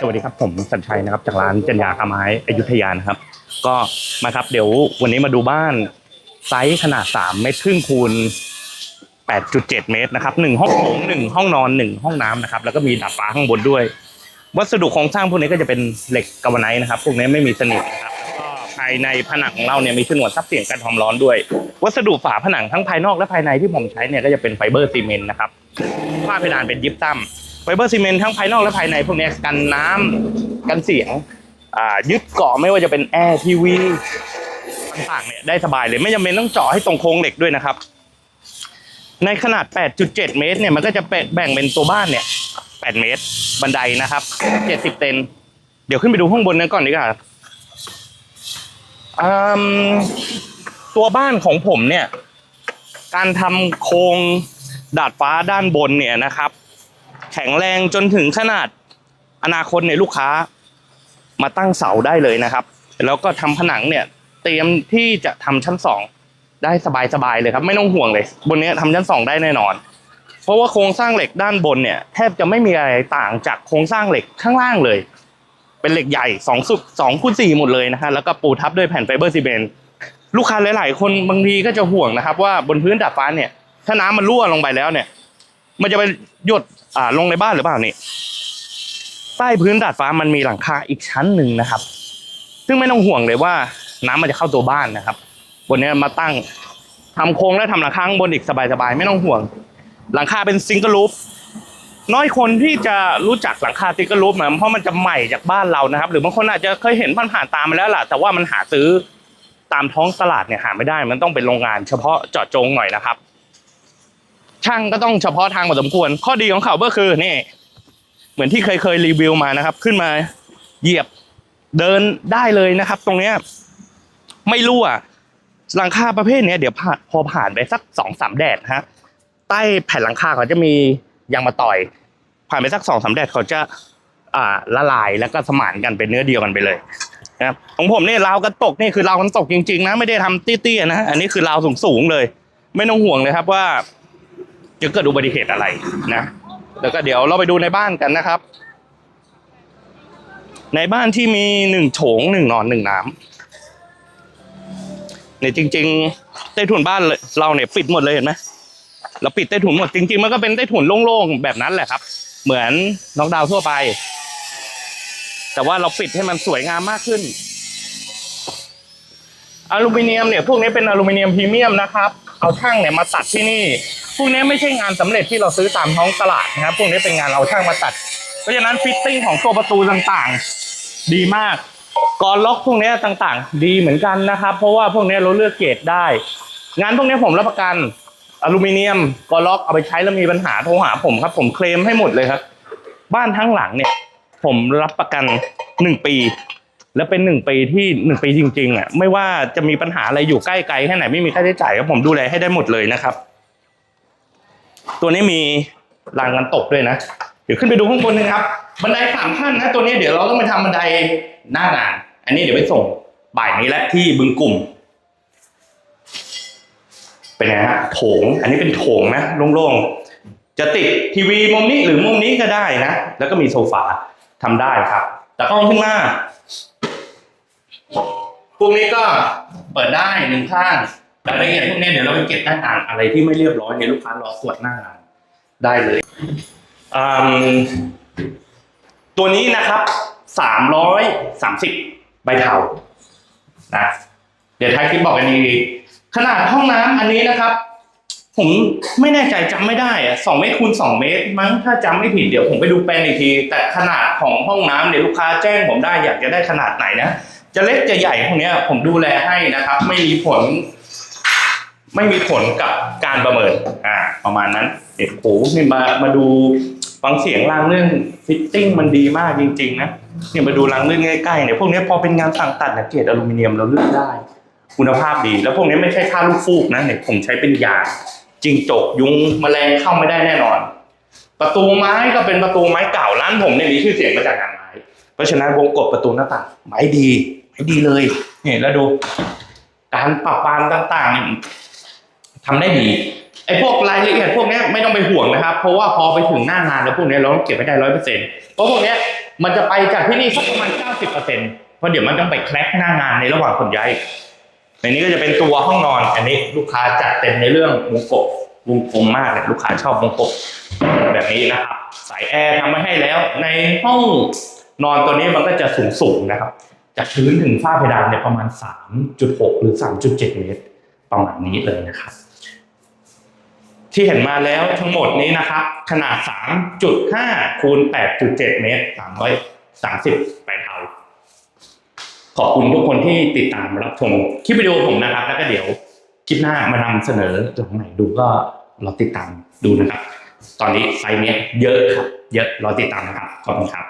สวัสดีครับผมสัญชัยนะครับจากร้านจันยาคาไม้อยุธยานะครับ ก็มาครับเดี๋ยววันนี้มาดูบ้านไซส์ขนาด3เมตรครึ่งคูณ8.7 เมตรนะครับหนึ่งห้องโถงหนึ่งห้องนอนหนึ่งห้องน้ำนะครับ แล้วก็มีดาดฟ้าข้างบนด้วย วัสดุโครงสร้างพวกนี้ก็จะเป็นเหล็กกาวไนท์นะครับ พวกนี้ไม่มีสนิมนะครับ แล้วก็ภายในผนังของเราเนี่ยมีฉนวนซับเสียงกันความร้อนด้วย วัสดุฝาผนังทั้งภายนอกและภายในที่ผมใช้เนี่ยก็จะเป็นไฟเบอร์ซีเมนต์นะครับฝ้าเพดานเป็นยิปซัม ไฟเบอร์ซีเมนต์ทั้งภายนอกและภายในพวกนี้กันน้ำกันเสียงยึดเกาะไม่ว่าจะเป็นแอร์ทีวีต่างๆเนี่ยได้สบายเลยไม่จำเป็นต้องเจาะให้ตรงโครงเหล็กด้วยนะครับ ในขนาด 8.7 เมตรเนี่ยมันก็จะแบ่งเป็นตัวบ้านเนี่ย 8 เมตรบันไดนะครับ 70 เซนเดี๋ยวขึ้นไปดูข้างบนนั้นก่อนดีกว่าตัวบ้านของผมเนี่ย การทำโครงดาดฟ้าด้านบนเนี่ยนะครับ แข็งแรงจนถึงขนาดอนาคตเนี่ยลูกค้ามาตั้งเสาได้เลยนะครับ แล้วก็ทำผนังเนี่ยเตรียมที่จะทำชั้นสองได้สบายๆเลยครับ ไม่ต้องห่วงเลย บนนี้ทำชั้นสองได้แน่นอน เพราะว่าโครงสร้างเหล็กด้านบนเนี่ยแทบจะไม่มีอะไรต่างจากโครงสร้างเหล็กข้างล่างเลย เป็นเหล็กใหญ่สองสุดสองคูณสี่หมดเลยนะฮะแล้วก็ปูทับด้วยแผ่นไฟเบอร์ซีเมนต์ลูกค้าหลาย ๆ คนบางทีก็จะห่วงนะครับ ว่าบนพื้นดาดฟ้าเนี่ยถ้าน้ำมันรั่วลงไปแล้วเนี่ย มันจะไปหยดอ่าลงในบ้านหรือเปล่านี่ใต้พื้นดาดฟ้ามันมีหลังคาอีกชั้นหนึ่งนะครับ ซึ่งไม่ต้องห่วงเลยว่าน้ำมันจะเข้าตัวบ้านนะครับบนนี้มาตั้งทำโครงและทำหลังคาข้างบนอีกสบายๆไม่ต้องห่วง หลังคาเป็นซิงเกิลรูฟน้อยคนที่จะรู้จักหลังคาซิงเกิลรูฟนะเพราะมันจะใหม่จากบ้านเรานะครับ หรือบางคนอาจจะเคยเห็นผ่านๆตามมาแล้วล่ะ แต่ว่ามันหาซื้อตามท้องตลาดเนี่ยหาไม่ได้ มันต้องเป็นโรงงานเฉพาะเจาะจงหน่อยนะครับ ช่างก็ต้องเฉพาะทางพอสมควร ข้อดีของเขาก็คือนี่ เหมือนที่เคยเคยรีวิวมานะครับ ขึ้นมาเหยียบเดินได้เลยนะครับ ตรงเนี้ยไม่รั่วหลังคาประเภทเนี้ยเดี๋ยวพอผ่านไปสักสองสามแดดฮะใต้แผ่นหลังคาเขาจะมียางมาต่อย ผ่านไปสักสองสามแดดเขาจะอ่าละลายแล้วก็สมานกันเป็นเนื้อเดียวกันไปเลยนะครับของผมเนี่ยราวกันตกนี่คือราวกันตกจริงๆนะไม่ได้ทำเตี้ยๆนะอันนี้คือราวสูงๆเลย ไม่ต้องห่วงเลยครับว่า จะเกิดอุบัติเหตุอะไรนะ แล้วก็เดี๋ยวเราไปดูในบ้านกันนะครับ ในบ้านที่มีหนึ่งโถงหนึ่งนอนหนึ่งน้ำเนี่ยจริง ๆ ใต้ถุนบ้านเราเนี่ยปิดหมดเลยเห็นไหมเราปิดใต้ถุนหมดจริง ๆ มันก็เป็นใต้ถุนโล่งๆแบบนั้นแหละครับ เหมือนน็อกดาวทั่วไป แต่ว่าเราปิดให้มันสวยงามมากขึ้นอลูมิเนียมเนี่ยพวกนี้เป็นอลูมิเนียมพรีเมียมนะครับ เอาช่างเนี่ยมาตัดที่นี่ พวกนี้ไม่ใช่งานสำเร็จที่เราซื้อตามท้องตลาดนะครับ พวกนี้เป็นงานเอาช่างมาตัด เพราะฉะนั้นฟิตติ้งของตัวประตูต่างๆ ดีมากกรอนล็อกพวกนี้ต่างๆ ดีเหมือนกันนะครับ เพราะว่าพวกนี้เราเลือกเกรดได้ งานพวกนี้ผมรับประกันอลูมิเนียมกอล็อกเอาไปใช้แล้วมีปัญหาโทรหาผมครับ ผมเคลมให้หมดเลยครับ บ้านทั้งหลังเนี่ย ผมรับประกันหนึ่งปี และเป็นหนึ่งปีที่หนึ่งปีจริงๆอะไม่ว่าจะมีปัญหาอะไรอยู่ใกล้ไกลแค่ไหนไม่มีค่าใช้จ่ายครับผมดูแลให้ได้หมดเลยนะครับ ตัวนี้มีรางกันตกด้วยนะ เดี๋ยวขึ้นไปดูข้างบนนะครับ บันไดสามขั้นนะ ตัวนี้เดี๋ยวเราต้องไปทำบันไดหน้างาน อันนี้เดี๋ยวไปส่งบ่ายนี้แหละที่บึงกลุ่ม เป็นไงฮะโถง อันนี้เป็นโถงนะโล่งๆ จะติดทีวีมุมนี้หรือมุมนี้ก็ได้นะ แล้วก็มีโซฟาทำได้ครับ แต่กล้องขึ้นมาพวกนี้ก็เปิดได้หนึ่งข้าง รายละเอียดพวกนี้เดี๋ยวเราไปเก็บหน้างานอะไรที่ไม่เรียบร้อยเนี่ยลูกค้ารอตรวจหน้างานได้เลยอืมตัวนี้นะครับสามร้อยสามสิบใบเทานะเดี๋ยวท้ายคลิปบอกกันดีๆขนาดห้องน้ำอันนี้นะครับ ผมไม่แน่ใจจำไม่ได้อะสองเมตรคูณสองเมตร มั้งถ้าจำไม่ผิดเดี๋ยวผมไปดูแปลนอีกที แต่ขนาดของห้องน้ำเนี่ยลูกค้าแจ้งผมได้อยากจะได้ขนาดไหนนะจะเล็กจะใหญ่พวกนี้ยผมดูแลให้นะครับ ไม่มีผล ไม่มีผลกับการประเมินอ่าประมาณนั้นเด็กโหนี่มามาดูฟังเสียงรางเรื่องฟิตติ้งมันดีมากจริง ๆ นะเนี่ยมาดูรางเรื่องใกล้ๆเนี่ยพวกนี้พอเป็นงานสั่งตัดเนี่ยเกรดอลูมิเนียมเราเลือกได้ คุณภาพดี แล้วพวกนี้ไม่ใช่ท่าลูกฟูกนะเนี่ยผมใช้เป็นยางจิงจกยุงแมลงเข้าไม่ได้แน่นอน ประตูไม้ก็เป็นประตูไม้เก่าร้านผมเนี่ยมีชื่อเสียงมาจากงานไม้ เพราะฉะนั้นวงกบประตูหน้าต่างไม้ดีไม้ดีเลยเนี่ยแล้วดูการปรับปรามต่างๆ ทำได้ดีไอ้พวกรายละเอียดพวกนี้ไม่ต้องไปห่วงนะครับ เพราะว่าพอไปถึงหน้างานแล้วพวกนี้เราต้องเก็บให้ได้ร้อยเปอร์เซ็นต์เพราะพวกนี้มันจะไปจากที่นี่สักประมาณ90%เปอร์เซ็นต์เพราะเดี๋ยวมันต้องไปแคลกหน้างานในระหว่างขนย้ายในนี้ก็จะเป็นตัวห้องนอน อันนี้ลูกค้าจัดเต็มในเรื่องวงกบวงกลมมากเลยลูกค้าชอบวงกบแบบนี้นะครับ สายแอร์ทำมาให้แล้ว ในห้องนอนตัวนี้มันก็จะสูงสูงนะครับ จากพื้นถึงฝ้าเพดานเนี่ยประมาณ 3.6 หรือ 3.7 เมตร ประมาณนี้เลยนะครับ ที่เห็นมาแล้วทั้งหมดนี้นะครับ ขนาด 3.5 คูณ 8.7 เมตร 330แปเท่า ขอบคุณทุกคนที่ติดตามรับชมคลิปวิดีโอผมนะครับ แล้วก็เดี๋ยวคลิปหน้ามานำเสนอหลังไหนดูก็รอติดตามดูนะครับ ตอนนี้ไซส์เนี้ยเยอะครับ เยอะรอติดตามนะครับ ขอบคุณครับ